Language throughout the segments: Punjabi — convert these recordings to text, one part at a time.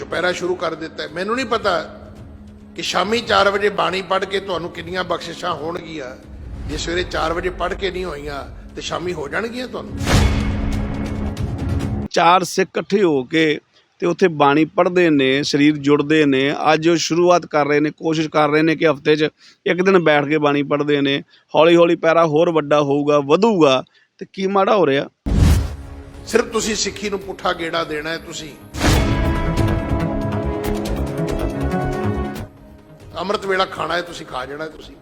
ਚੁਪਹਿਰਾ ਸ਼ੁਰੂ ਕਰ ਦਿੱਤਾ। ਮੈਨੂੰ ਨਹੀਂ ਪਤਾ ਕਿ ਸ਼ਾਮੀ 4 ਵਜੇ ਬਾਣੀ ਪੜ੍ਹ ਕੇ ਤੁਹਾਨੂੰ ਕਿੰਨੀਆਂ ਬਖਸ਼ਿਸ਼ਾਂ ਹੋਣਗੀਆਂ। ਜੇ ਸਵੇਰੇ 4 ਵਜੇ ਪੜ੍ਹ ਕੇ ਨਹੀਂ ਹੋਈਆਂ ਤੇ ਸ਼ਾਮੀ ਹੋ ਜਾਣਗੀਆਂ ਤੁਹਾਨੂੰ? ਚਾਰ ਸਿੱਖ ਇਕੱਠੇ ਹੋ ਕੇ ਤੇ ਉੱਥੇ ਬਾਣੀ ਪੜ੍ਹਦੇ ਨੇ ਸਰੀਰ ਜੁੜਦੇ ਨੇ ਅੱਜ ਉਹ ਸ਼ੁਰੂਆਤ ਕਰ ਰਹੇ ਨੇ ਕੋਸ਼ਿਸ਼ ਕਰ ਰਹੇ ਨੇ ਕਿ ਹਫ਼ਤੇ 'ਚ ਇੱਕ ਦਿਨ ਬੈਠ ਕੇ ਬਾਣੀ ਪੜ੍ਹਦੇ ਨੇ ਹੌਲੀ ਹੌਲੀ ਪੈਰਾ ਹੋਰ ਵੱਡਾ ਹੋਊਗਾ ਵਧੂਗਾ ਤੇ ਕੀ ਮਾੜਾ ਹੋ ਰਿਹਾ? ਸਿਰਫ ਤੁਸੀਂ ਸਿੱਖੀ ਨੂੰ ਪੁੱਠਾ ਗੇੜਾ ਦੇਣਾ ਹੈ ਤੁਸੀਂ। ਅੰਮ੍ਰਿਤ ਵੇਲਾ ਖਾਣਾ ਹੈ, ਤੁਸੀਂ ਖਾ ਜਾਣਾ ਹੈ ਤੁਸੀਂ।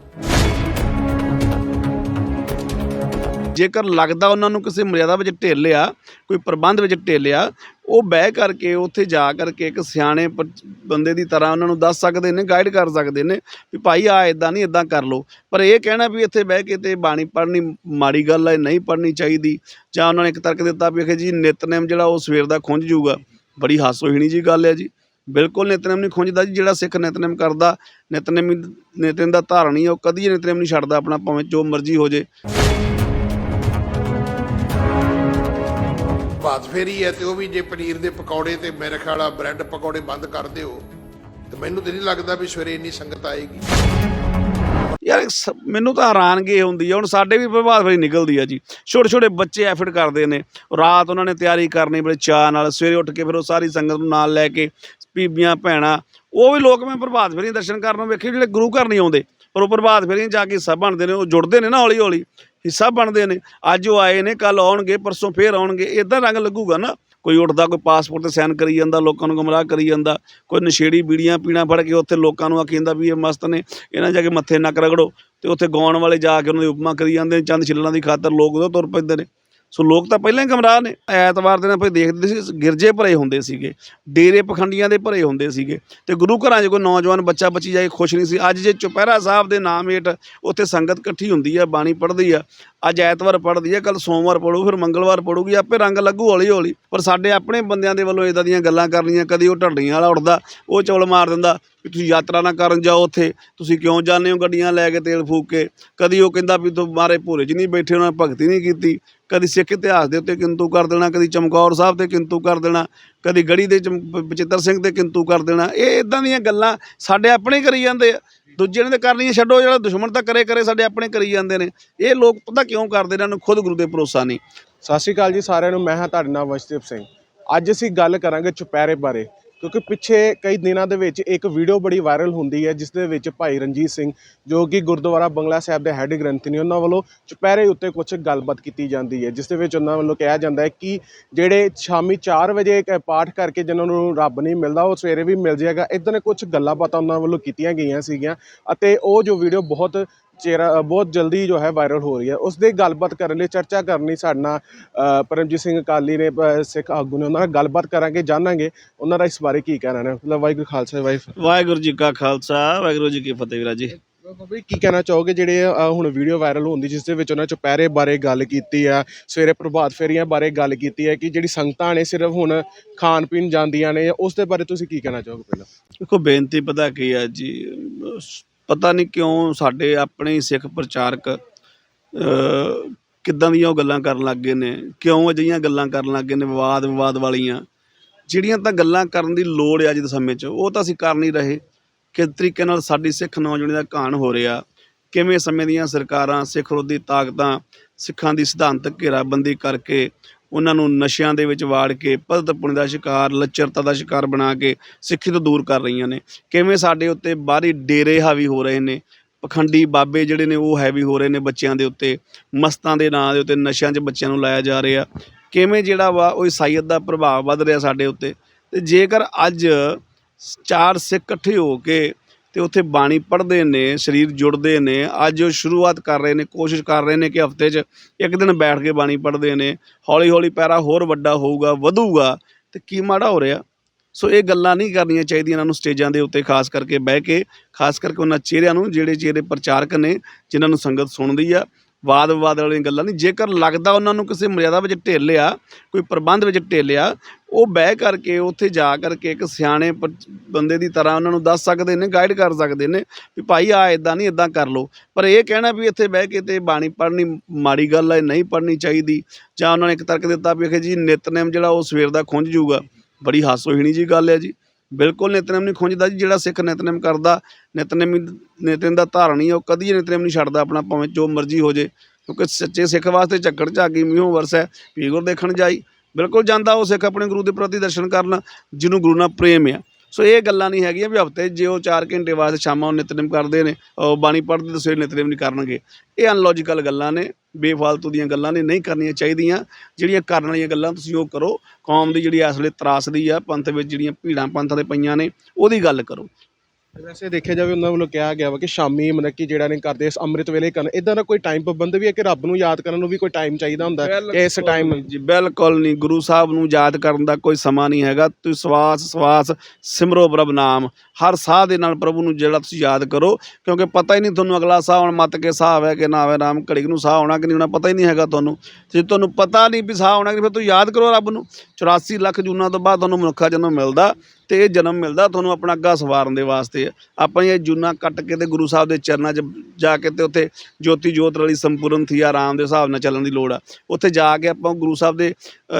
ਜੇਕਰ ਲੱਗਦਾ ਉਹਨਾਂ ਨੂੰ ਕਿਸੇ ਮਰਿਆਦਾ ਵਿੱਚ ਢਿੱਲ ਆ, ਕੋਈ ਪ੍ਰਬੰਧ ਵਿੱਚ ਢਿੱਲ ਆ, ਉਹ ਬਹਿ ਕਰਕੇ ਉੱਥੇ ਜਾ ਕਰਕੇ ਇੱਕ ਸਿਆਣੇ ਪ- ਬੰਦੇ ਦੀ ਤਰ੍ਹਾਂ ਉਹਨਾਂ ਨੂੰ ਦੱਸ ਸਕਦੇ ਨੇ ਗਾਈਡ ਕਰ ਸਕਦੇ ਨੇ ਵੀ ਭਾਈ ਆ ਇਦਾਂ ਨਹੀਂ ਇਦਾਂ ਕਰ ਲਓ। ਪਰ ਇਹ ਕਹਿਣਾ ਵੀ ਇੱਥੇ ਬਹਿ ਕੇ ਤੇ ਬਾਣੀ ਪੜ੍ਹਨੀ ਮਾੜੀ ਗੱਲ ਹੈ ਨਹੀਂ ਪੜ੍ਹਨੀ ਚਾਹੀਦੀ। ਜਾਂ ਉਹਨਾਂ ਨੇ ਇੱਕ ਤਰਕ ਦਿੱਤਾ ਵੀ ਆਖੇ ਜੀ ਨਿਤਨੇਮ ਜਿਹੜਾ ਉਹ ਸਵੇਰ ਦਾ ਖੁੰਝ ਜੂਗਾ ਬੜੀ ਹਾਸੋਹੀਣੀ ਜੀ ਗੱਲ ਹੈ ਜੀ। ਬਿਲਕੁਲ ਨਿਤਨੇਮ ਨਹੀਂ ਖੁੰਝਦਾ ਜੀ ਜਿਹੜਾ ਸਿੱਖ ਨਿਤਨੇਮ ਕਰਦਾ ਨਿਤਨੇਮ ਨਿਤਨੇਮ ਦਾ ਧਾਰਣੀ ਹੈ ਉਹ ਕਦੀ ਨਿਤਨੇਮ ਨਹੀਂ ਛੱਡਦਾ ਆਪਣਾ ਭਾਵੇਂ ਜੋ ਮਰਜ਼ੀ ਹੋ ਜੇ। ਬਾਤ ਫੇਰੀ ਹੈ ਤੇ ਉਹ ਵੀ ਜੇ ਪਨੀਰ ਦੇ ਪਕੌੜੇ ਤੇ ਮੇਰੇ ਖਿਆਲ ਆ ਬ੍ਰੈਡ ਪਕੌੜੇ ਬੰਦ ਕਰ ਦਿਓ ਤੇ ਮੈਨੂੰ ਤੇ ਨਹੀਂ ਲੱਗਦਾ ਵੀ ਸਵੇਰੇ ਇੰਨੀ ਸੰਗਤ ਆਏਗੀ। ਯਾਰ ਸ- ਮੈਨੂੰ ਤਾਂ ਹੈਰਾਨਗੀ ਹੁੰਦੀ ਆ ਹੁਣ ਸਾਡੇ ਵੀ ਪ੍ਰਭਾਤ ਫੇਰੀ ਨਿਕਲਦੀ ਆ ਜੀ। ਛੋਟੇ ਛੋਟੇ ਬੱਚੇ ਐਫਰਟ ਕਰਦੇ ਨੇ ਰਾਤ ਉਹਨਾਂ ਨੇ ਤਿਆਰੀ ਕਰਨੀ ਬੜੇ ਚਾਅ ਨਾਲ ਸਵੇਰੇ ਉੱਠ ਕੇ ਫਿਰ ਉਹ ਸਾਰੀ ਸੰਗਤ ਨੂੰ ਨਾਲ ਲੈ ਕੇ ਬੀਬੀਆਂ, ਭੈਣਾਂ, ਉਹ ਵੀ ਲੋਕ ਮੈਂ ਪ੍ਰਭਾਤ ਫੇਰੀਆਂ ਦਰਸ਼ਨ ਕਰਨ ਨੂੰ ਵੇਖੇ ਜਿਹੜੇ ਗੁਰੂ ਘਰ ਨਹੀਂ ਆਉਂਦੇ, ਪਰ ਉਹ ਪ੍ਰਭਾਤ ਫੇਰੀਆਂ ਜਾ ਕੇ ਹਿੱਸਾ ਬਣਦੇ ਨੇ, ਉਹ ਜੁੜਦੇ ਨੇ ਨਾ ਹੌਲੀ ਹੌਲੀ ਹਿੱਸਾ ਬਣਦੇ ਨੇ। ਅੱਜ ਉਹ ਆਏ ਨੇ ਕੱਲ ਆਉਣਗੇ, ਪਰਸੋਂ ਫੇਰ ਆਉਣਗੇ ਇਦਾਂ ਰੰਗ ਲੱਗੂਗਾ ਨਾ। ਕੋਈ ਉੱਠਦਾ, ਕੋਈ ਪਾਸਪੋਰਟ ਤੇ ਸਾਈਨ ਕਰੀ ਜਾਂਦਾ, ਲੋਕਾਂ ਨੂੰ ਗੁੰਮਰਾਹ ਕਰੀ ਜਾਂਦਾ, ਕੋਈ ਨਸ਼ੇੜੀ ਬੀੜੀਆਂ ਪੀਣਾ ਫੜ ਕੇ ਉੱਥੇ ਲੋਕਾਂ ਨੂੰ ਆਖੀ ਜਾਂਦਾ ਵੀ ਇਹ ਮਸਤ ਨੇ, ਇਹਨਾਂ ਜਾ ਕੇ ਮੱਥੇ ਨੱਕ ਰਗੜੋ ਤੇ ਉੱਥੇ ਗਾਉਣ ਵਾਲੇ ਜਾ ਕੇ ਉਹਨਾਂ ਦੀ ਉਪਮਾ ਕਰੀ ਜਾਂਦੇ ਨੇ, ਚੰਦ ਛਿੱਲਣਾ ਦੀ ਖਾਤਰ ਲੋਕ ਉਦੋਂ ਤੁਰ ਪੈਂਦੇ ਨੇ। ਸੋ ਲੋਕ ਤਾਂ ਪਹਿਲਾਂ ਹੀ ਗਮਰਾਹ ਨੇ। ਐਤਵਾਰ ਦੇ ਨਾਲ ਆਪਾਂ ਦੇਖਦੇ ਸੀ, ਗਿਰਜੇ ਭਰੇ ਹੁੰਦੇ ਸੀਗੇ। ਡੇਰੇ ਪਖੰਡੀਆਂ ਦੇ ਭਰੇ ਹੁੰਦੇ ਸੀਗੇ। ਤੇ ਗੁਰੂ ਘਰਾਂ 'ਚ ਕੋਈ ਨੌਜਵਾਨ ਬੱਚਾ ਬੱਚੀ ਜਾਏ ਖੁਸ਼ ਨਹੀਂ ਸੀ। ਅੱਜ ਜੇ ਚੁਪਹਿਰਾ ਸਾਹਿਬ ਦੇ ਨਾਮ ਹੇਠ ਉੱਥੇ ਸੰਗਤ ਇਕੱਠੀ ਹੁੰਦੀ ਆ, ਬਾਣੀ ਪੜ੍ਹਦੀ ਆ, ਅੱਜ ਐਤਵਾਰ ਪੜ੍ਹਦੀ ਆ ਕੱਲ ਸੋਮਵਾਰ ਪੜੂ ਫਿਰ ਮੰਗਲਵਾਰ ਪੜੂਗੀ ਆਪੇ ਰੰਗ ਲੱਗੂ ਹੌਲੀ ਹੌਲੀ ਪਰ ਸਾਡੇ ਆਪਣੇ ਬੰਦਿਆਂ ਦੇ ਵੱਲੋਂ ਇਦਾਂ ਦੀਆਂ ਗੱਲਾਂ ਕਰਨੀਆਂ, ਕਦੀ ਉਹ ਢੱਡੀਆਂ ਵਾਲਾ ਉੱਠਦਾ, ਉਹ ਚੌਲ ਮਾਰ ਦਿੰਦਾ ਵੀ ਤੁਸੀਂ ਯਾਤਰਾ ਨਾ ਕਰਨ ਜਾਓ ਉੱਥੇ, ਤੁਸੀਂ ਕਿਉਂ ਜਾਂਦੇ ਹੋ ਗੱਡੀਆਂ ਲੈ ਕੇ ਤੇਲ ਫੂਕ ਕੇ? ਕਦੀ ਉਹ ਕਹਿੰਦਾ ਵੀ ਤੂੰ ਮਾਰੇ ਭੋਰੇ 'ਚ ਨਹੀਂ ਬੈਠੇ, ਉਹਨਾਂ ਨੇ ਭਗਤੀ ਨਹੀਂ ਕੀਤੀ। ਕਦੀ ਸਿੱਖ ਇਤਿਹਾਸ ਦੇ ਉੱਤੇ ਕਿੰਤੂ ਕਰ ਦੇਣਾ, ਕਦੀ ਚਮਕੌਰ ਸਾਹਿਬ ਤੇ ਕਿੰਤੂ ਕਰ ਦੇਣਾ, ਕਦੀ ਗੜੀ ਦੇ ਚਮ- ਬ- ਬਚਿੱਤਰ ਸਿੰਘ ਤੇ ਕਿੰਤੂ ਕਰ ਦੇਣਾ। ਇਹ ਇਦਾਂ ਦੀਆਂ ਗੱਲਾਂ ਸਾਡੇ ਆਪਣੇ ਕਰੀ ਜਾਂਦੇ ਆ। ਦੂਜੇ ਨੇ ਤਾਂ ਕਰਨੀਆਂ ਛੱਡੋ, ਜਿਹੜਾ ਦੁਸ਼ਮਣ ਤਾਂ ਕਰੇ ਕਰੇ ਸਾਡੇ ਆਪਣੇ ਕਰੀ ਜਾਂਦੇ ਨੇ। ਇਹ ਲੋਕ ਪਤਾ ਕਿਉਂ ਕਰਦੇ ਇਹਨਾਂ ਨੂੰ ਖੁਦ ਗੁਰੂ ਦੇ ਭਰੋਸਾ ਨਹੀਂ। ਸਤਿ ਸ਼੍ਰੀ ਅਕਾਲ ਜੀ ਸਾਰਿਆਂ ਨੂੰ, ਮੈਂ ਹਾਂ ਤੁਹਾਡੇ ਨਾਲ ਵਸ਼ਦੀਪ ਸਿੰਘ। ਅੱਜ ਅਸੀਂ ਗੱਲ ਕਰਾਂਗੇ ਚੁਪਹਿਰੇ ਬਾਰੇ। ਕਿਉਂਕਿ ਪਿੱਛੇ ਕਈ ਦਿਨਾਂ ਦੇ ਵਿੱਚ ਇੱਕ ਵੀਡੀਓ ਬੜੀ ਵਾਇਰਲ ਹੁੰਦੀ ਹੈ ਜਿਸ ਦੇ ਵਿੱਚ ਭਾਈ ਰਣਜੀਤ ਸਿੰਘ ਜੋ ਕਿ ਗੁਰਦੁਆਰਾ ਬੰਗਲਾ ਸਾਹਿਬ ਦੇ ਹੈੱਡ ਗ੍ਰੰਥੀ ਨੇ, ਉਹਨਾਂ ਵੱਲੋਂ ਚੁਪਹਿਰੇ ਉੱਤੇ ਕੁਝ ਗੱਲਬਾਤ ਕੀਤੀ ਜਾਂਦੀ ਹੈ ਜਿਸ ਦੇ ਵਿੱਚ ਉਹਨਾਂ ਵੱਲੋਂ ਕਿਹਾ ਜਾਂਦਾ ਹੈ ਕਿ ਜਿਹੜੇ ਸ਼ਾਮੀ 4 ਵਜੇ ਇੱਕ ਪਾਠ ਕਰਕੇ ਜਿਨ੍ਹਾਂ ਨੂੰ ਰੱਬ ਨਹੀਂ ਮਿਲਦਾ, ਉਹ ਸਵੇਰੇ ਵੀ ਮਿਲ ਜਾਏਗਾ। ਇਦਾਂ ਦੇ ਕੁਝ ਗੱਲਾਂ ਬਾਤਾਂ ਉਹਨਾਂ ਵੱਲੋਂ ਕੀਤੀਆਂ ਗਈਆਂ ਸੀਗੀਆਂ ਅਤੇ ਉਹ ਜੋ ਵੀਡੀਓ ਬਹੁਤ ਚਿਹਰਾ ਬਹੁਤ ਜਲਦੀ ਜੋ ਹੈ ਵਾਇਰਲ ਹੋ ਰਹੀ ਹੈ। ਉਸ ਦੇ ਗੱਲਬਾਤ ਕਰਨ ਲਈ ਚਰਚਾ ਕਰਨ ਲਈ ਸਾਡੇ ਪਰਮਜੀਤ ਸਿੰਘ ਅਕਾਲੀ ਨੇ ਸਿੱਖ ਆਗੂ ਨੇ ਉਹਨਾਂ ਨਾਲ ਗੱਲਬਾਤ ਕਰਾਂਗੇ ਜਾਣਾਂਗੇ। ਉਹਨਾਂ ਦਾ ਇਸ ਬਾਰੇ ਕੀ ਕਹਿਣਾ ਨੇ? ਮਤਲਬ ਵਾਹਿਗੁਰੂ ਖਾਲਸਾ ਵਾਹਿਗੁਰੂ ਵਾਹਿਗੁਰੂ ਜੀ ਕਾ ਖਾਲਸਾ ਵਾਹਿਗੁਰੂ ਜੀ ਕੀ ਫਤਿਹ ਵੀਰਾ ਜੀ। ਬਾਬਾ ਕੀ ਕਹਿਣਾ ਚਾਹੋਗੇ ਜਿਹੜੇ ਹੁਣ ਵੀਡੀਓ ਵਾਇਰਲ ਹੁੰਦੀ ਜਿਸ ਦੇ ਵਿੱਚ ਉਹਨਾਂ ਚੁਪਹਿਰੇ ਬਾਰੇ ਗੱਲ ਕੀਤੀ ਆ ਸਵੇਰੇ ਪ੍ਰਭਾਤ ਫੇਰੀਆਂ ਬਾਰੇ ਗੱਲ ਕੀਤੀ ਹੈ ਕਿ ਜਿਹੜੀ ਸੰਗਤਾਂ ਨੇ ਸਿਰਫ ਹੁਣ ਖਾਣ ਪੀਣ ਜਾਂਦੀਆਂ ਨੇ ਉਸ ਦੇ ਬਾਰੇ ਤੁਸੀਂ ਕੀ ਕਹਿਣਾ ਚਾਹੋਗੇ ਪਹਿਲਾਂ? ਦੇਖੋ ਬੇਨਤੀ ਪਤਾ ਕੀ ਹੈ ਜੀ ਪਤਾ ਨਹੀਂ ਕਿਉਂ ਸਾਡੇ ਆਪਣੇ ਹੀ ਸਿੱਖ ਪ੍ਰਚਾਰਕ ਕਿੱਦਾਂ ਦੀਆਂ ਉਹ ਗੱਲਾਂ ਕਰਨ ਲੱਗ ਗਏ ਨੇ, ਕਿਉਂ ਅਜਿਹੀਆਂ ਗੱਲਾਂ ਕਰਨ ਲੱਗ ਗਏ ਨੇ ਵਿਵਾਦ ਵਿਵਾਦ ਵਾਲੀਆਂ। ਜਿਹੜੀਆਂ ਤਾਂ ਗੱਲਾਂ ਕਰਨ ਦੀ ਲੋੜ ਹੈ ਅੱਜ ਦੇ ਸਮੇਂ 'ਚ, ਉਹ ਤਾਂ ਅਸੀਂ ਕਰ ਨਹੀਂ ਰਹੇ। ਕਿਸ ਤਰੀਕੇ ਨਾਲ ਸਾਡੀ ਸਿੱਖ ਨੌਜਵਾਨੀ ਦਾ ਘਾਣ ਹੋ ਰਿਹਾ, ਕਿਵੇਂ ਸਮੇਂ ਦੀਆਂ ਸਰਕਾਰਾਂ ਸਿੱਖ ਵਿਰੋਧੀ ਤਾਕਤਾਂ, ਸਿੱਖਾਂ ਦੀ ਸਿਧਾਂਤਕ ਘੇਰਾਬੰਦੀ ਕਰਕੇ ਉਹਨਾਂ ਨੂੰ ਨਸ਼ਿਆਂ ਦੇ ਵਿੱਚ ਵਾੜ ਕੇ ਪਤਤ ਪੁਣ ਦਾ ਸ਼ਿਕਾਰ, ਲੱਚਰਤਾ ਦਾ ਸ਼ਿਕਾਰ ਬਣਾ ਕੇ ਸਿੱਖੀ ਤੋਂ ਦੂਰ ਕਰ ਰਹੀਆਂ ਨੇ। ਕਿਵੇਂ ਸਾਡੇ ਉੱਤੇ ਬਾਹਰੀ ਡੇਰੇ ਹਾਵੀ ਹੋ ਰਹੇ ਨੇ, ਪਖੰਡੀ ਬਾਬੇ ਜਿਹੜੇ ਨੇ ਉਹ ਹੈਵੀ ਹੋ ਰਹੇ ਨੇ ਬੱਚਿਆਂ ਦੇ ਉੱਤੇ, ਮਸਤਾਂ ਦੇ ਨਾਂ ਦੇ ਉੱਤੇ, ਨਸ਼ਿਆਂ 'ਚ ਬੱਚਿਆਂ ਨੂੰ ਲਾਇਆ ਜਾ ਰਿਹਾ। ਕਿਵੇਂ ਜਿਹੜਾ ਵਾ ਉਹ ਈਸਾਈਅਤ ਦਾ ਪ੍ਰਭਾਵ ਵੱਧ ਰਿਹਾ ਸਾਡੇ ਉੱਤੇ। ਤੇ ਜੇਕਰ ਅੱਜ ਚਾਰ ਸਿੱਖ ਇਕੱਠੇ ਹੋ ਕੇ ਤੇ ਉੱਥੇ ਬਾਣੀ ਪੜ੍ਹਦੇ ਨੇ, ਸਰੀਰ ਜੁੜਦੇ ਨੇ, ਅੱਜ ਉਹ ਸ਼ੁਰੂਆਤ ਕਰ ਰਹੇ ਨੇ, ਕੋਸ਼ਿਸ਼ ਕਰ ਰਹੇ ਨੇ ਕਿ ਹਫ਼ਤੇ 'ਚ ਇੱਕ ਦਿਨ ਬੈਠ ਕੇ ਬਾਣੀ ਪੜ੍ਹਦੇ ਨੇ ਹੌਲੀ ਹੌਲੀ ਪੈਰਾ ਹੋਰ ਵੱਡਾ ਹੋਊਗਾ, ਵਧੂਗਾ, ਤੇ ਕੀ ਮਾੜਾ ਹੋ ਰਿਹਾ? ਸੋ ਇਹ ਗੱਲਾਂ ਨਹੀਂ ਕਰਨੀਆਂ ਚਾਹੀਦੀਆਂ ਇਹਨਾਂ ਨੂੰ ਸਟੇਜਾਂ ਦੇ ਉੱਤੇ, ਖਾਸ ਕਰਕੇ ਬਹਿ ਕੇ, ਖਾਸ ਕਰਕੇ ਉਹਨਾਂ ਚਿਹਰਿਆਂ ਨੂੰ, ਜਿਹੜੇ ਚਿਹਰੇ ਪ੍ਰਚਾਰਕ ਨੇ, ਜਿਨ੍ਹਾਂ ਨੂੰ ਸੰਗਤ ਸੁਣਦੀ ਆ ਵਾਦ ਵਿਵਾਦ ਵਾਲੀਆਂ ਗੱਲਾਂ ਨਹੀਂ। ਜੇਕਰ ਲੱਗਦਾ ਉਹਨਾਂ ਨੂੰ ਕਿਸੇ ਮਰਿਆਦਾ ਵਿੱਚ ਢਿੱਲ ਆ ਕੋਈ ਪ੍ਰਬੰਧ ਵਿੱਚ ਢਿੱਲ ਆ ਉਹ ਬਹਿ ਕਰਕੇ, ਉੱਥੇ ਜਾ ਕਰਕੇ ਇੱਕ ਸਿਆਣੇ ਪ- ਬੰਦੇ ਦੀ ਤਰ੍ਹਾਂ ਉਹਨਾਂ ਨੂੰ ਦੱਸ ਸਕਦੇ ਨੇ ਗਾਈਡ ਕਰ ਸਕਦੇ ਨੇ ਵੀ ਭਾਈ ਆ ਇਦਾਂ ਨਹੀਂ ਇਦਾਂ ਕਰ ਲਓ। ਪਰ ਇਹ ਕਹਿਣਾ ਵੀ ਇੱਥੇ ਬਹਿ ਕੇ ਤੇ ਬਾਣੀ ਪੜ੍ਹਨੀ ਮਾੜੀ ਗੱਲ ਹੈ ਨਹੀਂ ਪੜ੍ਹਨੀ ਚਾਹੀਦੀ। ਜਾਂ ਉਹਨਾਂ ਨੇ ਇੱਕ ਤਰਕ ਦਿੱਤਾ ਵੀ ਆਖੇ ਜੀ, ਨਿਤਨੇਮ ਜਿਹੜਾ ਉਹ ਸਵੇਰ ਦਾ ਖੁੰਝ ਜਾਊਗਾ ਬੜੀ ਹਾਸੋਹੀਣੀ ਜੀ ਗੱਲ ਹੈ ਜੀ। ਬਿਲਕੁਲ ਨਿਤਨੇਮ ਨਹੀਂ ਖੁੰਝਦਾ ਜੀ, ਜਿਹੜਾ ਸਿੱਖ ਨਿਤਨੇਮ ਕਰਦਾ, ਨਿਤਨੇਮ ਨਿਤਨੇਮ ਦਾ ਧਾਰਨੀ ਆ ਉਹ ਕਦੀ ਨਿਤਨੇਮ ਨਹੀਂ ਛੱਡਦਾ ਆਪਣਾ, ਭਾਵੇਂ ਜੋ ਮਰਜ਼ੀ ਹੋ ਜੇ, ਕਿਉਂਕਿ ਸੱਚੇ ਸਿੱਖ ਵਾਸਤੇ ਝੱਕੜ ਝਾਗੀ ਮੀਂਹੋਂ ਵਰਸੈ ਪੀਗੁਰ ਦੇਖਣ ਜਾਈ। ਬਿਲਕੁਲ ਜਾਂਦਾ ਉਹ ਸਿੱਖ ਆਪਣੇ ਗੁਰੂ ਦੇ ਪ੍ਰਤੀ ਦਰਸ਼ਨ ਕਰਨ, ਜਿਹਨੂੰ ਗੁਰੂ ਨਾਲ ਪ੍ਰੇਮ ਆ। ਸੋ ਇਹ ਗੱਲਾਂ ਨਹੀਂ ਹੈਗੀਆਂ ਵੀ ਹਫ਼ਤੇ ਜੇ ਉਹ 4 ਘੰਟੇ ਵਾਸਤੇ ਸ਼ਾਮਾਂ ਨੂੰ ਨਿਤਨੇਮ ਕਰਦੇ ਨੇ ਬਾਣੀ ਪੜ੍ਹਦੇ ਤਾਂ ਸਵੇਰੇ ਨਿਤਨੇਮ ਨਹੀਂ ਕਰਨਗੇ। ਇਹ ਅਨਲੋਜੀਕਲ ਗੱਲਾਂ ਨੇ। ਬੇਫਾਲਤੂ ਦੀਆਂ ਗੱਲਾਂ ਨੇ ਨਹੀਂ ਕਰਨੀਆਂ ਚਾਹੀਦੀਆਂ। ਜਿਹੜੀਆਂ ਕਰਨ ਵਾਲੀਆਂ ਗੱਲਾਂ ਤੁਸੀਂ ਉਹ ਕਰੋ। ਕੌਮ ਦੀ ਜਿਹੜੀ ਇਸ ਵੇਲੇ ਤਰਾਸਦੀ ਆ, ਪੰਥ ਵਿੱਚ ਜਿਹੜੀਆਂ ਭੀੜਾਂ ਪੰਥ ਦੇ ਪਈਆਂ ਨੇ, ਉਹਦੀ ਗੱਲ ਕਰੋ। ਵੈਸੇ ਦੇਖਿਆ ਜਾਵੇ ਉਹਨਾਂ ਵੱਲੋਂ ਕਿਹਾ ਗਿਆ ਵਾ ਕਿ ਸ਼ਾਮੀ ਮਤਲਬ ਕਿ ਜਿਹੜਾ ਨੇ ਕਰਦੇ ਇਸ ਅੰਮ੍ਰਿਤ ਵੇਲੇ ਕਰਨ ਇਦਾਂ ਦਾ ਕੋਈ ਟਾਈਮ ਪਾਬੰਦ ਵੀ ਹੈ ਕਿ ਰੱਬ ਨੂੰ ਯਾਦ ਕਰਨ ਨੂੰ ਵੀ ਕੋਈ ਟਾਈਮ ਚਾਹੀਦਾ ਹੁੰਦਾ ਹੈ ਕਿ ਇਸ ਟਾਈਮ ਜੀ ਬਿਲਕੁਲ ਨਹੀਂ। ਗੁਰੂ ਸਾਹਿਬ ਨੂੰ ਯਾਦ ਕਰਨ ਦਾ ਕੋਈ ਸਮਾਂ ਨਹੀਂ ਹੈਗਾ। ਤੁਸੀਂ ਸਵਾਸ ਸਵਾਸ ਸਿਮਰੋ ਪ੍ਰਭ ਨਾਮ। ਹਰ ਸਾਹ ਦੇ ਨਾਲ ਪ੍ਰਭੂ ਨੂੰ ਜਿਹੜਾ ਤੁਸੀਂ ਯਾਦ ਕਰੋ ਕਿਉਂਕਿ ਪਤਾ ਹੀ ਨਹੀਂ ਤੁਹਾਨੂੰ ਅਗਲਾ ਸਾਹ ਹੁਣ ਮੱਤ ਕੇ ਸਾਹ ਆਵੇ ਕਿ ਨਾ ਆਵੇ ਰਾਮ ਘੜੀ ਨੂੰ ਸਾਹ ਆਉਣਾ ਕਿ ਨਹੀਂ ਆਉਣਾ ਪਤਾ ਹੀ ਨਹੀਂ ਹੈਗਾ ਤੁਹਾਨੂੰ। ਜੇ ਤੁਹਾਨੂੰ ਪਤਾ ਨਹੀਂ ਵੀ ਸਾਹ ਆਉਣਾ ਕਿ ਫਿਰ ਤੁਸੀਂ ਯਾਦ ਕਰੋ ਰੱਬ ਨੂੰ। 84 ਲੱਖ ਜੂਨਾਂ ਤੋਂ ਬਾਅਦ ਤੁਹਾਨੂੰ ਮਨੁੱਖਾ ਜਨਮ ਮਿਲਦਾ। ਤੇ ਇਹ ਜਨਮ ਮਿਲਦਾ ਤੁਹਾਨੂੰ ਆਪਣਾ ਅੱਗਾ ਸਵਾਰਨ ਦੇ ਵਾਸਤੇ। ਆਪਾਂ ਇਹ ਜੂਨਾਂ ਕੱਟ ਕੇ ਤੇ ਗੁਰੂ ਸਾਹਿਬ ਦੇ ਚਰਨਾਂ 'ਚ ਜਾ ਕੇ ਤੇ ਉੱਥੇ ਜੋਤੀ ਜੋਤ ਵਾਲੀ ਸੰਪੂਰਨ ਥੀ, ਆਰਾਮ ਦੇ ਹਿਸਾਬ ਨਾਲ ਚੱਲਣ ਦੀ ਲੋੜ ਆ। ਉੱਥੇ ਜਾ ਕੇ ਆਪਾਂ ਗੁਰੂ ਸਾਹਿਬ ਦੇ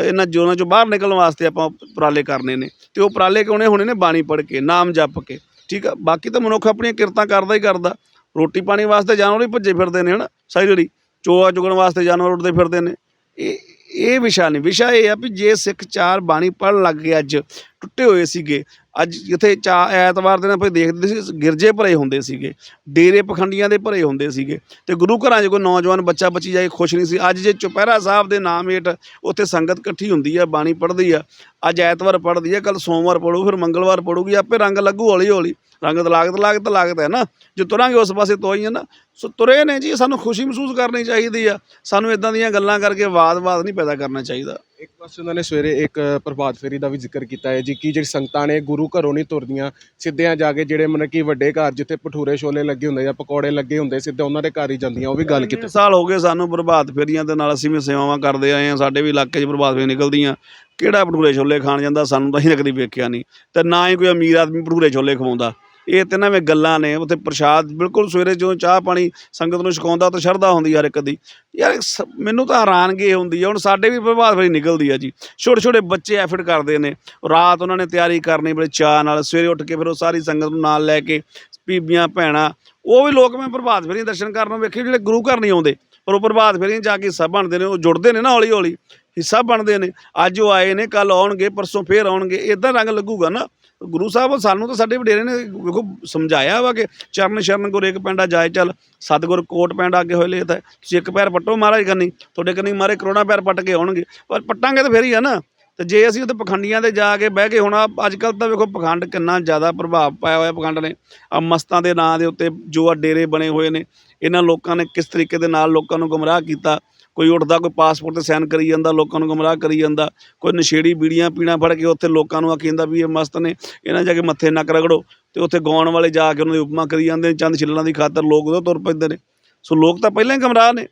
ਇਹਨਾਂ ਜੋਨਾਂ 'ਚੋਂ ਬਾਹਰ ਨਿਕਲਣ ਵਾਸਤੇ ਆਪਾਂ ਉਪਰਾਲੇ ਕਰਨੇ ਨੇ। ਤੇ ਉਹ ਉਪਰਾਲੇ ਕਿਉਂ ਨੇ? ਹੋਣੇ ਨੇ ਬਾਣੀ ਪੜ੍ਹ ਕੇ, ਨਾਮ ਜਪ ਕੇ, ਠੀਕ ਆ? ਬਾਕੀ ਤਾਂ ਮਨੁੱਖ ਆਪਣੀਆਂ ਕਿਰਤਾਂ ਕਰਦਾ ਹੀ ਕਰਦਾ। ਰੋਟੀ ਪਾਣੀ ਵਾਸਤੇ ਜਾਨਵਰ ਹੀ ਭੱਜੇ ਫਿਰਦੇ ਨੇ, ਹਨਾ? ਸਾਰੀ ਜਿਹੜੀ ਚੋਆ ਚੁਗਣ ਵਾਸਤੇ ਜਾਨਵਰ ਉੱਡਦੇ ਫਿਰਦੇ ਨੇ। ਇਹ ਇਹ ਵਿਸ਼ਾ ਨਹੀਂ। ਵਿਸ਼ਾ ਇਹ ਆ ਵੀ ਜੇ ਸਿੱਖ ਚਾਰ ਬਾਣੀ ਪੜ੍ਹਨ ਲੱਗ ਗਏ ਅੱਜ ਟੁੱਟੇ ਹੋਏ ਸੀਗੇ। ਅੱਜ ਜਿੱਥੇ ਚਾ ਐਤਵਾਰ ਦੇ ਨਾਲ ਆਪਾਂ ਦੇਖਦੇ ਸੀ, ਗਿਰਜੇ ਭਰੇ ਹੁੰਦੇ ਸੀਗੇ। ਡੇਰੇ ਪਖੰਡੀਆਂ ਦੇ ਭਰੇ ਹੁੰਦੇ ਸੀਗੇ। ਤੇ ਗੁਰੂ ਘਰਾਂ 'ਚ ਕੋਈ ਨੌਜਵਾਨ ਬੱਚਾ ਬੱਚੀ ਜਾਏ ਖੁਸ਼ ਨਹੀਂ ਸੀ। ਅੱਜ ਜੇ ਚੁਪਹਿਰਾ ਸਾਹਿਬ ਦੇ ਨਾਮ ਹੇਠ ਉੱਥੇ ਸੰਗਤ ਇਕੱਠੀ ਹੁੰਦੀ ਆ, ਬਾਣੀ ਪੜ੍ਹਦੀ ਆ, ਅੱਜ ਐਤਵਾਰ ਪੜ੍ਹਦੀ ਆ ਕੱਲ ਸੋਮਵਾਰ ਪੜੂ ਫਿਰ ਮੰਗਲਵਾਰ ਪੜੂਗੀ ਆਪੇ ਰੰਗ ਲੱਗੂ ਹੌਲੀ ਹੌਲੀ ਰੰਗ ਲਾਗਤ ਲਾਗਤ ਲਾਗਤ ਹੈ ਨਾ। ਜੇ ਤੁਰਾਂਗੇ ਉਸ ਪਾਸੇ ਤੋਂ ਹੀ ਹੈ ਨਾ, ਸੋ ਤੁਰੇ ਨੇ ਜੀ, ਸਾਨੂੰ ਖੁਸ਼ੀ ਮਹਿਸੂਸ ਕਰਨੀ ਚਾਹੀਦੀ ਆ। ਸਾਨੂੰ ਇਦਾਂ ਦੀਆਂ ਗੱਲਾਂ ਕਰਕੇ ਵਾਦ-ਵਾਦ ਨਹੀਂ ਪੈਦਾ ਕਰਨਾ ਚਾਹੀਦਾ। ਇੱਕ ਪਾਸੇ ਉਹਨਾਂ ਨੇ ਸਵੇਰੇ ਇੱਕ ਪ੍ਰਭਾਤ ਫੇਰੀ ਦਾ ਵੀ ਜ਼ਿਕਰ ਕੀਤਾ ਹੈ ਜੀ ਕਿ ਜਿਹੜੀ ਸੰਗਤਾਂ ਨੇ ਗੁਰੂ ਘਰੋਂ ਨਹੀਂ ਤੁਰਦੀਆਂ, ਸਿੱਧਿਆਂ ਜਾ ਕੇ ਜਿਹੜੇ ਮਤਲਬ ਕਿ ਵੱਡੇ ਘਰ ਜਿੱਥੇ ਭਟੂਰੇ ਛੋਲੇ ਲੱਗੇ ਹੁੰਦੇ ਜਾਂ ਪਕੌੜੇ ਲੱਗੇ ਹੁੰਦੇ, ਸਿੱਧੇ ਉਹਨਾਂ ਦੇ ਘਰ ਹੀ ਜਾਂਦੀਆਂ, ਉਹ ਵੀ ਗੱਲ ਕੀਤੀ। ਸਾਲ ਹੋ ਗਏ ਸਾਨੂੰ ਪ੍ਰਭਾਤ ਫੇਰੀਆਂ ਦੇ ਨਾਲ ਅਸੀਂ ਵੀ ਸੇਵਾਵਾਂ ਕਰਦੇ ਆਏ ਆ ਸਾਡੇ ਵੀ ਇਲਾਕੇ 'ਚ ਪ੍ਰਭਾਤ ਫੇਰੀ ਨਿਕਲਦੀਆਂ। ਕਿਹੜਾ ਭਟੂਰੇ ਛੋਲੇ ਖਾਣ ਜਾਂਦਾ ਸਾਨੂੰ ਤਾਂ ਅਸੀਂ ਕਦੀ ਵੇਖਿਆ ਨਹੀਂ ਤੇ ਨਾ ਹੀ ਕੋਈ ਅਮੀਰ ਆਦਮੀ ਭਟੂਰੇ ਛੋਲੇ ਖਵਾਉਂਦਾ। ਇਹ ਤੇ ਨਾ ਗੱਲਾਂ ਨੇ, ਉੱਥੇ ਪ੍ਰਸ਼ਾਦ ਬਿਲਕੁਲ ਸਵੇਰੇ ਜਦੋਂ ਚਾਹ ਪਾਣੀ ਸੰਗਤ ਨੂੰ ਛਕਾਉਂਦਾ ਤਾਂ ਸ਼ਰਧਾ ਹੁੰਦੀ ਹਰ ਇੱਕ ਦੀ। ਯਾਰ ਸ- ਮੈਨੂੰ ਤਾਂ ਹੈਰਾਨਗੀ ਇਹ ਹੁੰਦੀ ਹੈ ਹੁਣ ਸਾਡੇ ਵੀ ਪ੍ਰਭਾਤ ਫੇਰੀ ਨਿਕਲਦੀ ਆ ਜੀ। ਛੋਟੇ ਛੋਟੇ ਬੱਚੇ ਐਫਰਟ ਕਰਦੇ ਨੇ, ਰਾਤ ਉਹਨਾਂ ਨੇ ਤਿਆਰੀ ਕਰਨੀ ਬੜੇ ਚਾਹ ਨਾਲ, ਸਵੇਰੇ ਉੱਠ ਕੇ ਫਿਰ ਉਹ ਸਾਰੀ ਸੰਗਤ ਨੂੰ ਨਾਲ ਲੈ ਕੇ ਬੀਬੀਆਂ, ਭੈਣਾਂ, ਉਹ ਵੀ ਲੋਕ ਮੈਂ ਪ੍ਰਭਾਤ ਫੇਰੀ ਦਰਸ਼ਨ ਕਰਨ ਨੂੰ ਵੇਖੇ ਜਿਹੜੇ ਗੁਰੂ ਘਰ ਨਹੀਂ ਆਉਂਦੇ, ਪਰ ਉਹ ਪ੍ਰਭਾਤ ਫੇਰੀਆਂ ਜਾ ਕੇ ਹਿੱਸਾ ਬਣਦੇ ਨੇ, ਉਹ ਜੁੜਦੇ ਨੇ ਨਾ ਹੌਲੀ ਹੌਲੀ ਹਿੱਸਾ ਬਣਦੇ ਨੇ। ਅੱਜ ਉਹ ਆਏ ਨੇ ਕੱਲ ਆਉਣਗੇ, ਪਰਸੋਂ ਫੇਰ ਆਉਣਗੇ ਇਦਾਂ ਰੰਗ ਲੱਗੂਗਾ ਨਾ। ਗੁਰੂ ਸਾਹਿਬ ਸਾਨੂੰ ਤਾਂ ਸਾਡੇ ਵਡੇਰੇ ਨੇ ਵੇਖੋ ਸਮਝਾਇਆ ਵਾ ਕਿ ਚਰਨ ਸ਼ਰਨ ਗੁਰ ਇੱਕ ਪੈਂਡਾ ਜਾਏ ਚੱਲ। ਸਤਿਗੁਰ ਕੋਟ ਪੈਂਡਾ ਅੱਗੇ ਹੋਏ ਲੇਤ ਹੈ ਤੁਸੀਂ ਇੱਕ ਪੈਰ ਪੱਟੋ ਮਹਾਰਾਜ ਕਰਨੀ ਤੁਹਾਡੇ ਕੰਨੀ ਮਾਰੇ ਕਰੋਨਾ ਪੈਰ ਪੱਟ ਕੇ ਆਉਣਗੇ। ਪਰ ਪੱਟਾਂਗੇ ਤਾਂ ਫੇਰ ਹੀ ਆ ਨਾ। ਤੇ ਜੇ ਅਸੀਂ ਉੱਥੇ ਪਖੰਡੀਆਂ 'ਤੇ ਜਾ ਕੇ ਬਹਿ ਕੇ ਹੁਣ ਅੱਜ ਕੱਲ ਤਾਂ ਵੇਖੋ ਪਖੰਡ ਕਿੰਨਾ ਜ਼ਿਆਦਾ ਪ੍ਰਭਾਵ ਪਾਇਆ ਹੋਇਆ ਪਖੰਡ ਨੇ। ਆ ਮਸਤਾਂ ਦੇ ਨਾਂ ਦੇ ਉੱਤੇ ਜੋ ਆ ਡੇਰੇ ਬਣੇ ਹੋਏ ਨੇ। ਇਹਨਾਂ ਲੋਕਾਂ ਨੇ ਕਿਸ ਤਰੀਕੇ ਦੇ ਨਾਲ ਲੋਕਾਂ ਨੂੰ ਗੁੰਮਰਾਹ ਕੀਤਾ। ਕੋਈ ਉੱਠਦਾ, ਕੋਈ ਪਾਸਪੋਰਟ ਤੇ ਸਾਈਨ ਕਰੀ ਜਾਂਦਾ, ਲੋਕਾਂ ਨੂੰ ਗੁੰਮਰਾਹ ਕਰੀ ਜਾਂਦਾ, ਕੋਈ ਨਸ਼ੇੜੀ ਬੀੜੀਆਂ ਪੀਣਾ ਫੜ ਕੇ ਉੱਥੇ ਲੋਕਾਂ ਨੂੰ ਆਖੀ ਜਾਂਦਾ ਵੀ ਇਹ ਮਸਤ ਨੇ, ਇਹਨਾਂ ਜਾ ਕੇ ਮੱਥੇ ਨੱਕ ਰਗੜੋ ਤੇ ਉੱਥੇ ਗਾਉਣ ਵਾਲੇ ਜਾ ਕੇ ਉਹਨਾਂ ਦੀ ਉਪਮਾ ਕਰੀ ਜਾਂਦੇ ਨੇ, ਚੰਦ ਛਿੱਲਣਾ ਦੀ ਖਾਤਰ ਲੋਕ ਉਹਦਾ ਤੁਰ ਪੈਂਦੇ ਨੇ। ਸੋ ਲੋਕ ਤਾਂ ਪਹਿਲਾਂ ਹੀ ਗੁੰਮਰਾਹ ਨੇ।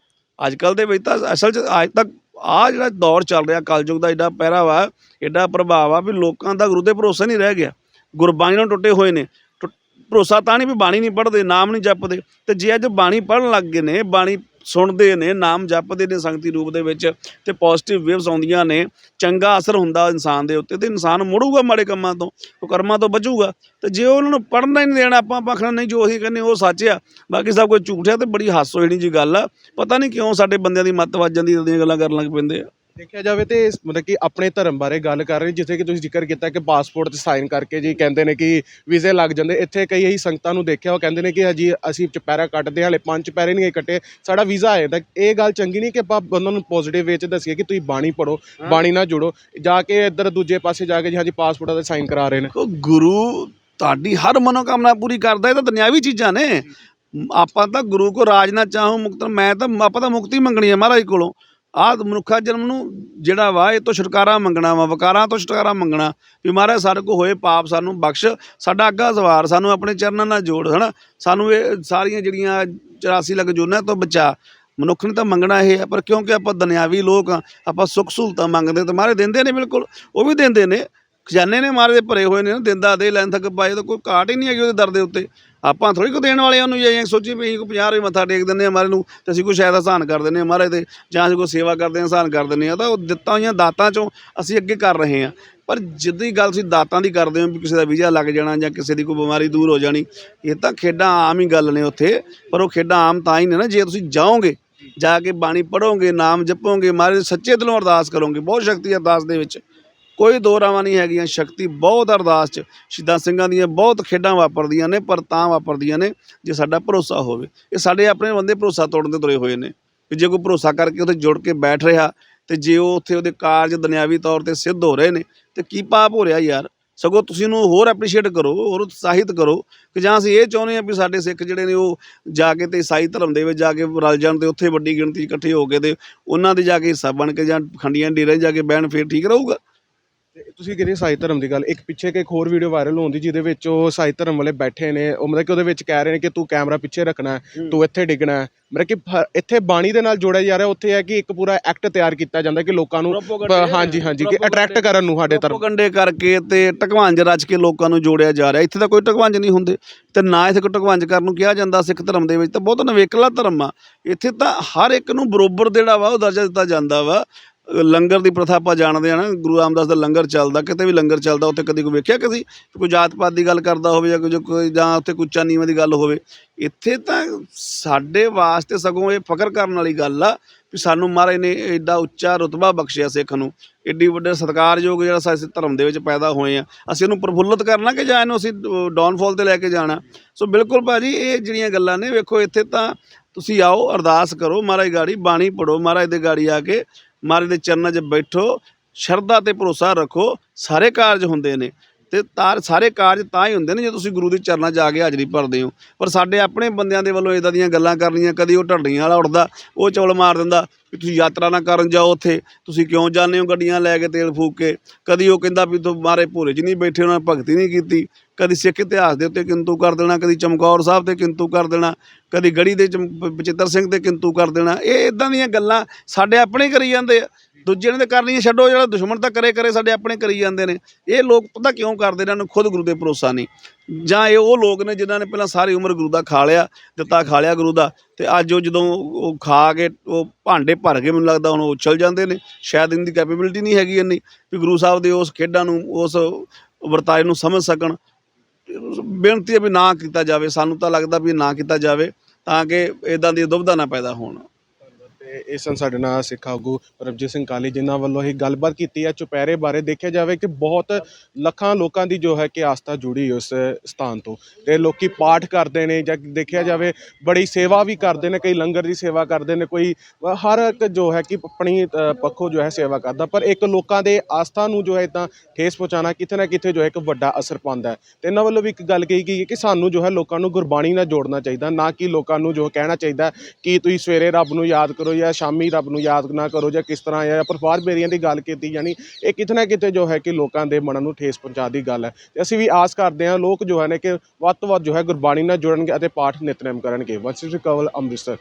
ਅੱਜ ਕੱਲ ਦੇ ਵਿੱਚ ਤਾਂ ਅਸਲ 'ਚ ਅੱਜ ਤੱਕ ਆ ਜਿਹੜਾ ਦੌਰ ਚੱਲ ਰਿਹਾ, ਕਲਯੁਗ ਦਾ ਐਡਾ ਪਹਿਰਾ ਵਾ ਐਡਾ ਪ੍ਰਭਾਵ ਆ ਵੀ ਲੋਕਾਂ ਦਾ ਗੁਰੂ ਦੇ ਭਰੋਸਾ ਨਹੀਂ ਰਹਿ ਗਿਆ। ਗੁਰਬਾਣੀ ਨਾਲ ਟੁੱਟੇ ਹੋਏ ਨੇ। ਟੁੱਟ- ਭਰੋਸਾ ਤਾਂ ਨਹੀਂ ਵੀ ਬਾਣੀ ਨਹੀਂ ਪੜ੍ਹਦੇ, ਨਾਮ ਨਹੀਂ ਜਪਦੇ। ਤੇ ਜੇ ਅੱਜ ਬਾਣੀ ਪੜ੍ਹਨ ਲੱਗ ਗਏ ਨੇ, ਬਾਣੀ ਸੁਣਦੇ ਨੇ, ਨਾਮ ਜਪਦੇ ਨੇ ਸੰਗਤੀ ਰੂਪ ਦੇ ਵਿੱਚ ਤੇ ਪੋਜ਼ਿਟਿਵ ਵੇਵਸ ਆਉਂਦੀਆਂ ਨੇ। ਚੰਗਾ ਅਸਰ ਹੁੰਦਾ ਇਨਸਾਨ ਦੇ ਉੱਤੇ ਤੇ ਇਨਸਾਨ ਮੁੜੂਗਾ ਮਾੜੇ ਕੰਮਾਂ ਤੋਂ, ਉਹ ਕਰਮਾਂ ਤੋਂ ਬਚੂਗਾ। ਤੇ ਜੇ ਉਹਨਾਂ ਨੂੰ ਪੜ੍ਹਨਾ ਹੀ ਨਹੀਂ ਦੇਣਾ, ਆਪਾਂ ਆਖਣਾ ਨਹੀਂ, ਜੋ ਅਸੀਂ ਕਹਿੰਦੇ ਉਹ ਸੱਚ ਆ। ਬਾਕੀ ਸਭ ਕੁਝ ਝੂਠ ਆ ਤੇ ਬੜੀ ਹਾਸੋ ਜਿਹੜੀ ਜੀ ਗੱਲ ਆ। ਪਤਾ ਨਹੀਂ ਕਿਉਂ ਸਾਡੇ ਬੰਦਿਆਂ ਦੀ ਮੱਤ ਵੱਜ ਜਾਂਦੀ ਇਦਾਂ ਦੀਆਂ ਗੱਲਾਂ ਕਰਨ ਲੱਗ ਪੈਂਦੇ ਆ। ਦੇਖਿਆ ਜਾਵੇ ਤੇ ਇਸ- ਮਤਲਬ ਕਿ ਆਪਣੇ ਧਰਮ ਬਾਰੇ ਗੱਲ ਕਰ ਰਹੇ ਜਿੱਥੇ ਕਿ ਤੁਸੀਂ ਜ਼ਿਕਰ ਕੀਤਾ ਕਿ ਪਾਸਪੋਰਟ ਤੇ ਸਾਈਨ ਕਰਕੇ ਜੀ ਕਹਿੰਦੇ ਨੇ ਕਿ ਵੀਜ਼ੇ ਲੱਗ ਜਾਂਦੇ। ਇੱਥੇ ਕਈ ਇਹੀ ਸੰਗਤਾਂ ਨੂੰ ਦੇਖਿਆ ਉਹ ਕਹਿੰਦੇ ਨੇ ਕਿ ਹਜੀ ਅਸੀਂ ਚੁਪਹਿਰਾ ਕੱਟਦੇ ਹਾਲੇ ਪੰਜ ਚੁਪਹਿਰੇ ਨਹੀਂ ਕੱਟੇ ਸਾਡਾ ਵੀਜ਼ਾ ਆਏ ਤਾਂ ਇਹ ਗੱਲ ਚੰਗੀ ਨਹੀਂ ਕਿ ਆਪਾਂ ਉਹਨਾਂ ਨੂੰ ਪੋਜ਼ਿਟਿਵ ਵੇ ਚ ਦੱਸੀਏ ਕਿ ਤੁਸੀਂ ਬਾਣੀ ਪੜੋ ਬਾਣੀ ਨਾਲ ਜੁੜੋ ਜਾ ਕੇ ਇੱਧਰ ਦੂਜੇ ਪਾਸੇ ਜਾ ਕੇ ਜੀ ਹਾਂਜੀ ਪਾਸਪੋਰਟਾਂ ਤੇ ਸਾਈਨ ਕਰਾ ਰਹੇ ਨੇ। ਉਹ ਗੁਰੂ ਤੁਹਾਡੀ ਹਰ ਮਨੋਕਾਮਨਾ ਪੂਰੀ ਕਰਦਾ ਇਹ ਤਾਂ ਦੁਨਿਆਵੀ ਚੀਜ਼ਾਂ ਨੇ। ਆਪਾਂ ਤਾਂ ਗੁਰੂ ਕੋ ਰਾਜ ਨਾ ਚਾਹੋ ਮੁਕਤ ਮੈਂ ਤਾਂ ਆਪਾਂ ਤਾਂ ਮੁਕਤੀ ਮੰਗਣੀ ਹੈ ਮਹਾਰਾਜ ਕੋਲੋਂ। ਆਹ ਮਨੁੱਖਾ ਜਨਮ ਨੂੰ ਜਿਹੜਾ ਵਾ, ਇਹ ਤੋਂ ਛੁਟਕਾਰਾ ਮੰਗਣਾ ਵਾ, ਵਿਕਾਰਾਂ ਤੋਂ ਛੁਟਕਾਰਾ ਮੰਗਣਾ ਵੀ ਮਹਾਰਾਜ ਸਾਡੇ ਕੋ ਹੋਏ ਪਾਪ ਸਾਨੂੰ ਬਖਸ਼, ਸਾਡਾ ਅੱਗਾ ਸਵਾਰ, ਸਾਨੂੰ ਆਪਣੇ ਚਰਨਾਂ ਨਾਲ ਜੋੜ, ਹਨਾ? ਸਾਨੂੰ ਇਹ ਸਾਰੀਆਂ ਜਿਹੜੀਆਂ 84 ਲੱਖ ਜੁਨਾਂ ਤੋਂ ਬਚਾ, ਮਨੁੱਖ ਨੇ ਤਾਂ ਮੰਗਣਾ ਇਹ ਹੈ, ਪਰ ਕਿਉਂਕਿ ਆਪਾਂ ਦੁਨਿਆਵੀ ਲੋਕ ਆ ਆਪਾਂ ਸੁੱਖ ਸਹੂਲਤਾਂ ਮੰਗਦੇ ਤੇ ਮਹਾਰਾਜ ਦਿੰਦੇ ਨੇ ਬਿਲਕੁਲ, ਉਹ ਵੀ ਦਿੰਦੇ ਨੇ। ਖਜ਼ਾਨੇ ਨੇ ਮਹਾਰਾਜ ਦੇ ਭਰੇ ਹੋਏ ਨੇ ਨਾ ਦਿੰਦਾ ਦੇ ਲੈਣ ਤੱਕ ਪਾਏ ਤਾਂ ਕੋਈ ਘਾਟ ਹੀ ਨਹੀਂ ਹੈਗੀ ਉਹਦੇ ਦਰ ਦੇ ਉੱਤੇ। ਆਪਾਂ ਥੋੜੀ ਕੋ ਦੇਣ ਵਾਲਿਆਂ ਨੂੰ ਜੇ ਸੋਚੀ ਵੀ ਅਸੀਂ ਕੋ 50 ਰੁਪਏ ਮੱਥਾ ਟੇਕ ਦਿੰਦੇ ਆ ਮਾਰੇ ਨੂੰ, ਤੇ ਅਸੀਂ ਕੋਈ ਸ਼ਾਇਦ ਆਸਾਨ ਕਰ ਦਿੰਦੇ ਆ ਮਾਰੇ ਤੇ, ਜਾਂ ਅਸੀਂ ਕੋਈ ਸੇਵਾ ਕਰਦੇ ਆ ਆਸਾਨ ਕਰ ਦਿੰਦੇ ਆ ਤਾਂ ਉਹ ਦਿੱਤਾ ਹੋਈਆਂ ਦਾਤਾਂ ਚੋਂ ਅਸੀਂ ਅੱਗੇ ਕਰ ਰਹੇ ਆ ਪਰ ਜਿੱਦੀ ਗੱਲ ਤੁਸੀਂ ਦਾਤਾਂ ਦੀ ਕਰਦੇ ਹੋ, ਵੀ ਕਿਸੇ ਦਾ ਵੀਜ਼ਾ ਲੱਗ ਜਾਣਾ ਜਾਂ ਕਿਸੇ ਦੀ ਕੋਈ ਬਿਮਾਰੀ ਦੂਰ ਹੋ ਜਾਣੀ, ਇਹ ਤਾਂ ਖੇਡਾਂ ਆਮ ਹੀ ਗੱਲ ਨੇ ਉੱਥੇ, ਪਰ ਉਹ ਖੇਡਾਂ ਆਮ ਤਾਂ ਹੀ ਨੇ ਨਾ, ਜੇ ਤੁਸੀਂ ਜਾਓਗੇ, ਜਾ ਕੇ ਬਾਣੀ ਪੜੋਗੇ ਨਾਮ ਜਪੋਗੇ ਮਹਾਰਾਜ ਦੇ ਸੱਚੇ ਦਿਲੋਂ ਅਰਦਾਸ ਕਰੋਗੇ, ਬਹੁਤ ਸ਼ਕਤੀ ਅਰਦਾਸ ਦੇ ਵਿੱਚ। ਕੋਈ ਦੋ ਰਾਵਾਂ ਨਹੀਂ ਹੈਗੀਆਂ, ਸ਼ਕਤੀ ਬਹੁਤ ਅਰਦਾਸ ਚ। ਸ਼ਹੀਦਾਂ ਸਿੰਘਾਂ ਦੀਆਂ ਬਹੁਤ ਖੇਡਾਂ ਵਾਪਰਦੀਆਂ ਨੇ, ਪਰ ਤਾਂ ਵਾਪਰਦੀਆਂ ਨੇ ਜੇ ਸਾਡਾ ਭਰੋਸਾ ਹੋਵੇ। ਇਹ ਸਾਡੇ ਆਪਣੇ ਬੰਦੇ ਭਰੋਸਾ ਤੋੜਨ ਤੇ ਤੁਰੇ ਹੋਏ ਨੇ। ਵੀ ਜੇ ਕੋਈ ਭਰੋਸਾ ਕਰਕੇ ਉੱਥੇ ਜੁੜ ਕੇ ਬੈਠ ਰਿਹਾ, ਤੇ ਜੇ ਉਹ ਉੱਥੇ ਉਹਦੇ ਕਾਰਜ ਦੁਨਿਆਵੀ ਤੌਰ ਤੇ ਸਿੱਧ ਹੋ ਰਹੇ ਨੇ, ਤੇ ਕੀ ਪਾਪ ਹੋ ਰਿਹਾ ਯਾਰ? ਸਗੋਂ ਤੁਸੀਂ ਉਹਨੂੰ ਹੋਰ ਐਪਰੀਸ਼ੀਏਟ ਕਰੋ, ਹੋਰ ਉਤਸ਼ਾਹਿਤ ਕਰੋ ਕਿ ਜਾਂ ਅਸੀਂ ਇਹ ਚਾਹੁੰਦੇ ਹਾਂ ਵੀ ਸਾਡੇ ਸਿੱਖ ਜਿਹੜੇ ਨੇ ਉਹ ਜਾ ਕੇ ਤੇ ਈਸਾਈ ਧਰਮ ਦੇ ਵਿੱਚ ਜਾ ਕੇ ਰਲ ਜਾਣ ਤੇ ਉੱਥੇ ਵੱਡੀ ਗਿਣਤੀ ਇਕੱਠੇ ਹੋ ਕੇ ਤੇ ਉਹਨਾਂ ਦੇ ਜਾ ਕੇ ਹਿੱਸਾ ਬਣ ਕੇ ਜਾਂ ਖੰਡੀਆਂ ਡੇਰੇ ਜਾ ਕੇ ਬਹਿਣ, ਫੇਰ ਠੀਕ ਰਹੂਗਾ। ਤੁਸੀਂ ਕਹਿੰਦੇ ਸਾਈ ਧਰਮ ਦੀ ਗੱਲ ਇੱਕ ਪਿੱਛੇ ਕਿ ਇੱਕ ਹੋਰ ਵੀਡੀਓ ਵਾਇਰਲ ਹੁੰਦੀ ਜਿਹਦੇ ਵਿੱਚ ਉਹ ਸਾਈ ਧਰਮ ਵਾਲੇ ਬੈਠੇ ਨੇ ਉਹ ਮਤਲਬ ਕਿ ਉਹਦੇ ਵਿੱਚ ਕਹਿ ਰਹੇ ਨੇ ਕਿ ਤੂੰ ਕੈਮਰਾ ਪਿੱਛੇ ਰੱਖਣਾ ਹੈ, ਤੂੰ ਇੱਥੇ ਡਿੱਗਣਾ ਹੈ। ਮਤਲਬ ਕਿ ਇੱਥੇ ਬਾਣੀ ਦੇ ਨਾਲ ਜੋੜਿਆ ਜਾ ਰਿਹਾ ਉੱਥੇ ਹੈ ਕਿ ਇੱਕ ਪੂਰਾ ਐਕਟ ਤਿਆਰ ਕੀਤਾ ਜਾਂਦਾ ਕਿ ਲੋਕਾਂ ਨੂੰ ਹਾਂਜੀ ਹਾਂਜੀ ਕਿ ਅਟਰੈਕਟ ਕਰਨ ਨੂੰ ਸਾਡੇ ਧਰਮ। ਕੰਡੇ ਕਰਕੇ ਤੇ ਟਕਵਾਂਜ ਰਚ ਕੇ ਲੋਕਾਂ ਨੂੰ ਜੋੜਿਆ ਜਾ ਰਿਹਾ। ਇੱਥੇ ਤਾਂ ਕੋਈ ਟਕਵਾਂਜ ਨਹੀਂ ਹੁੰਦੇ। ਤੇ ਨਾ ਇੱਥੇ ਕੋਈ ਟਕਵਾਂਜ ਕਰਨ ਨੂੰ ਕਿਹਾ ਜਾਂਦਾ ਸਿੱਖ ਧਰਮ ਦੇ ਵਿੱਚ। ਤਾਂ ਬਹੁਤ ਨਵੇਕਲਾ ਧਰਮ ਆ। ਇੱਥੇ ਤਾਂ ਹਰ ਇੱਕ ਨੂੰ ਬਰੋਬਰ ਜਿਹੜਾ ਵਾ ਉਹ ਦਰਜਾ ਦਿੱਤਾ ਜਾਂਦਾ ਵਾ। ਲੰਗਰ ਦੀ ਪ੍ਰਥਾ ਆਪਾਂ ਜਾਣਦੇ ਆ ਨਾ, ਗੁਰੂ ਰਾਮਦਾਸ ਦਾ ਲੰਗਰ ਚੱਲਦਾ, ਕਿਤੇ ਵੀ ਲੰਗਰ ਚੱਲਦਾ, ਉੱਥੇ ਕਦੀ ਕੋਈ ਵੇਖਿਆ ਕਦੀ ਕੋਈ ਜਾਤ ਪਾਤ ਦੀ ਗੱਲ ਕਰਦਾ ਹੋਵੇ ਜਾਂ ਕੋਈ ਕੋਈ ਜਾਂ ਉੱਥੇ ਕੋਈ ਉੱਚਾ ਨੀਵਾਂ ਦੀ ਗੱਲ ਹੋਵੇ। ਇੱਥੇ ਤਾਂ ਸਾਡੇ ਵਾਸਤੇ ਸਗੋਂ ਇਹ ਫਖਰ ਕਰਨ ਵਾਲੀ ਗੱਲ ਆ ਵੀ ਸਾਨੂੰ ਮਹਾਰਾਜ ਨੇ ਐਡਾ ਉੱਚਾ ਰੁਤਬਾ ਬਖਸ਼ਿਆ ਸਿੱਖ ਨੂੰ। ਏਡੀ ਵੱਡੇ ਸਤਿਕਾਰਯੋਗ ਜਿਹੜਾ ਸਾਡੇ ਧਰਮ ਦੇ ਵਿੱਚ ਪੈਦਾ ਹੋਏ ਆ ਅਸੀਂ ਇਹਨੂੰ ਪ੍ਰਫੁੱਲਤ ਕਰਨਾ ਕਿ ਜਾਂ ਇਹਨੂੰ ਅਸੀਂ ਡਾਊਨਫਾਲ ਤੇ ਲੈ ਕੇ ਜਾਣਾ? ਸੋ ਬਿਲਕੁਲ ਭਾਜੀ, ਇਹ ਜਿਹੜੀਆਂ ਗੱਲਾਂ ਨੇ, ਵੇਖੋ ਇੱਥੇ ਤਾਂ ਤੁਸੀਂ ਆਓ, ਅਰਦਾਸ ਕਰੋ, ਮਹਾਰਾਜ ਗਾੜੀ ਬਾਣੀ ਪੜੋ ਮਹਾਰਾਜ ਦੇ ਗਾੜੀ ਆ ਕੇ ਮਹਾਰਾਜ ਦੇ ਚਰਨਾਂ 'ਚ ਬੈਠੋ ਸ਼ਰਧਾ ਤੇ ਭਰੋਸਾ ਰੱਖੋ ਸਾਰੇ ਕਾਰਜ ਹੁੰਦੇ ਨੇ। ਤੇ ਤਾਰ ਸਾਰੇ ਕਾਰਜ ਤਾਂ ਹੀ ਹੁੰਦੇ ਨੇ ਜੇ ਤੁਸੀਂ ਗੁਰੂ ਦੇ ਚਰਨਾਂ 'ਚ ਆ ਕੇ ਹਾਜ਼ਰੀ ਭਰਦੇ ਹੋ। ਪਰ ਸਾਡੇ ਆਪਣੇ ਬੰਦਿਆਂ ਦੇ ਵੱਲੋਂ ਇਦਾਂ ਦੀਆਂ ਗੱਲਾਂ ਕਰਨੀਆਂ, ਕਦੀ ਉਹ ਢੱਡੀਆਂ ਵਾਲਾ ਉੱਡਦਾ, ਉਹ ਚੌਲ ਮਾਰ ਦਿੰਦਾ ਵੀ ਤੁਸੀਂ ਯਾਤਰਾ ਨਾ ਕਰਨ ਜਾਓ ਉੱਥੇ, ਤੁਸੀਂ ਕਿਉਂ ਜਾਂਦੇ ਹੋ ਗੱਡੀਆਂ ਲੈ ਕੇ ਤੇਲ ਫੂਕ ਕੇ? ਕਦੀ ਉਹ ਕਹਿੰਦਾ ਵੀ ਤੂੰ ਮਾਰੇ ਭੋਰੇ 'ਚ ਨਹੀਂ ਬੈਠੇ ਉਹਨਾਂ ਨੇ ਭਗਤੀ ਨਹੀਂ ਕੀਤੀ। ਕਦੀ ਸਿੱਖ ਇਤਿਹਾਸ ਦੇ ਉੱਤੇ ਕਿੰਤੂ ਕਰ ਦੇਣਾ, ਕਦੀ ਚਮਕੌਰ ਸਾਹਿਬ ਤੇ ਕਿੰਤੂ ਕਰ ਦੇਣਾ, ਕਦੀ ਗੜੀ ਦੇ ਚਮ- ਬ- ਬਚਿੱਤਰ ਸਿੰਘ ਤੇ ਕਿੰਤੂ ਕਰ ਦੇਣਾ। ਇਹ ਇਦਾਂ ਦੀਆਂ ਗੱਲਾਂ ਸਾਡੇ ਆਪਣੇ ਕਰੀ ਜਾਂਦੇ ਆ। ਦੂਜੇ ਨੇ ਤਾਂ ਕਰਨੀਆਂ ਛੱਡੋ ਜਿਹੜਾ ਦੁਸ਼ਮਣ ਤਾਂ ਕਰੇ ਕਰੇ ਸਾਡੇ ਆਪਣੇ ਕਰੀ ਜਾਂਦੇ ਨੇ। ਇਹ ਲੋਕ ਪਤਾ ਕਿਉਂ ਕਰਦੇ ਇਹਨਾਂ ਨੂੰ ਖੁਦ ਗੁਰੂ ਦੇ ਭਰੋਸਾ ਨਹੀਂ। ਜਾਂ ਇਹ ਉਹ ਲੋਕ ਨੇ ਜਿਨ੍ਹਾਂ ਨੇ ਪਹਿਲਾਂ ਸਾਰੀ ਉਮਰ ਗੁਰੂ ਦਾ ਖਾ ਲਿਆ, ਦਿੱਤਾ ਖਾ ਲਿਆ ਗੁਰੂ ਦਾ, ਤੇ ਅੱਜ ਉਹ ਜਦੋਂ ਉਹ ਖਾ ਕੇ, ਉਹ ਭਾਂਡੇ ਭਰ ਕੇ ਮੈਨੂੰ ਲੱਗਦਾ ਹੁਣ ਉਹ ਉਛਲ ਜਾਂਦੇ ਨੇ। ਸ਼ਾਇਦ ਇਹਨਾਂ ਦੀ ਕੈਪੇਬਿਲਿਟੀ ਨਹੀਂ ਹੈਗੀ ਇੰਨੀ, ਵੀ ਗੁਰੂ ਸਾਹਿਬ ਦੇ ਉਸ ਖੇਡਾਂ ਨੂੰ, ਉਸ ਵਰਤਾਏ ਨੂੰ ਸਮਝ ਸਕਣ। ਬੇਨਤੀ ਹੈ ਵੀ ਨਾ ਕੀਤਾ ਜਾਵੇ, ਸਾਨੂੰ ਤਾਂ ਲੱਗਦਾ ਵੀ ਨਾ ਕੀਤਾ ਜਾਵੇ, ਤਾਂ ਕਿ ਇਦਾਂ ਦੀ ਦੁਬਿਧਾ ਨਾ ਪੈਦਾ ਹੋਣ। ਤੇ ਇਹ ਸਨ ਸਾਡੇ ਨਾਲ ਸਿੱਖ ਆਗੂ ਪ੍ਰਭਜੀਤ ਸਿੰਘ ਕਾਲੀ ਜਿਨ੍ਹਾਂ ਵੱਲੋਂ ਇਹ ਗੱਲਬਾਤ ਕੀਤੀ ਹੈ। ਚੁਪਹਿਰੇ ਬਾਰੇ ਦੇਖਿਆ ਜਾਵੇ ਕਿ ਬਹੁਤ ਲੱਖਾਂ ਲੋਕਾਂ ਦੀ ਜੋ ਹੈ ਕਿ ਆਸਥਾ ਜੁੜੀ ਉਸ ਸਥਾਨ ਤੋਂ ਤੇ ਲੋਕੀ ਪਾਠ ਕਰਦੇ ਨੇ ਜਾਂ ਦੇਖਿਆ ਜਾਵੇ ਬੜੀ ਸੇਵਾ ਵੀ ਕਰਦੇ ਨੇ, ਕਈ ਲੰਗਰ ਦੀ ਸੇਵਾ ਕਰਦੇ ਨੇ, ਕੋਈ ਹਰ ਇੱਕ ਜੋ ਹੈ ਕਿ ਆਪਣੀ ਪੱਖੋਂ ਜੋ ਹੈ ਸੇਵਾ ਕਰਦਾ, ਪਰ ਇੱਕ ਲੋਕਾਂ ਦੇ ਆਸਥਾ ਨੂੰ ਜੋ ਹੈ ਇਦਾਂ ਠੇਸ ਪਹੁੰਚਾਉਣਾ ਕਿਤੇ ਨਾ ਕਿਤੇ ਜੋ ਹੈ ਇੱਕ ਵੱਡਾ ਅਸਰ ਪਾਉਂਦਾ ਹੈ। ਤੇ ਇਹਨਾਂ ਵੱਲੋਂ ਵੀ ਇੱਕ ਗੱਲ ਕਹੀ ਗਈ ਹੈ ਕਿ ਸਾਨੂੰ ਜੋ ਹੈ ਲੋਕਾਂ ਨੂੰ ਗੁਰਬਾਣੀ ਨਾਲ ਜੋੜਨਾ ਚਾਹੀਦਾ, ਨਾ ਕਿ ਲੋਕਾਂ ਨੂੰ ਜੋ ਕਹਿਣਾ ਚਾਹੀਦਾ ਕਿ ਤੁਸੀਂ ਸਵੇਰੇ ਰੱਬ ਨੂੰ ਯਾਦ ਕਰੋ ਜਾਂ ਜਾਂ ਸ਼ਾਮੀ ਰੱਬ ਨੂੰ ਯਾਦ ਨਾ ਕਰੋ ਜਾਂ ਕਿਸ ਤਰ੍ਹਾਂ ਜਾਂ ਪਰਵਾਰ ਬੇਰੀਆਂ ਦੀ ਗੱਲ ਕੀਤੀ ਜਾਣੀ, ਇਹ ਕਿਤੇ ਨਾ ਕਿਤੇ ਜੋ ਹੈ ਕਿ ਲੋਕਾਂ ਦੇ ਮਨਾਂ ਨੂੰ ਠੇਸ ਪਹੁੰਚਾ ਦੀ ਗੱਲ ਹੈ। ਤੇ ਅਸੀਂ ਵੀ ਆਸ ਕਰਦੇ ਹਾਂ ਲੋਕ ਜੋ ਹੈ ਨੇ ਕਿ ਵੱਧ ਤੋਂ ਵੱਧ ਜੋ ਹੈ ਗੁਰਬਾਣੀ ਨਾਲ ਜੁੜਨਗੇ ਅਤੇ ਪਾਠ ਨਿਤਨੇਮ ਕਰਨਗੇ। ਵੰਸ਼ਿਸ਼ ਕਵਲ ਅੰਮ੍ਰਿਤਸਰ।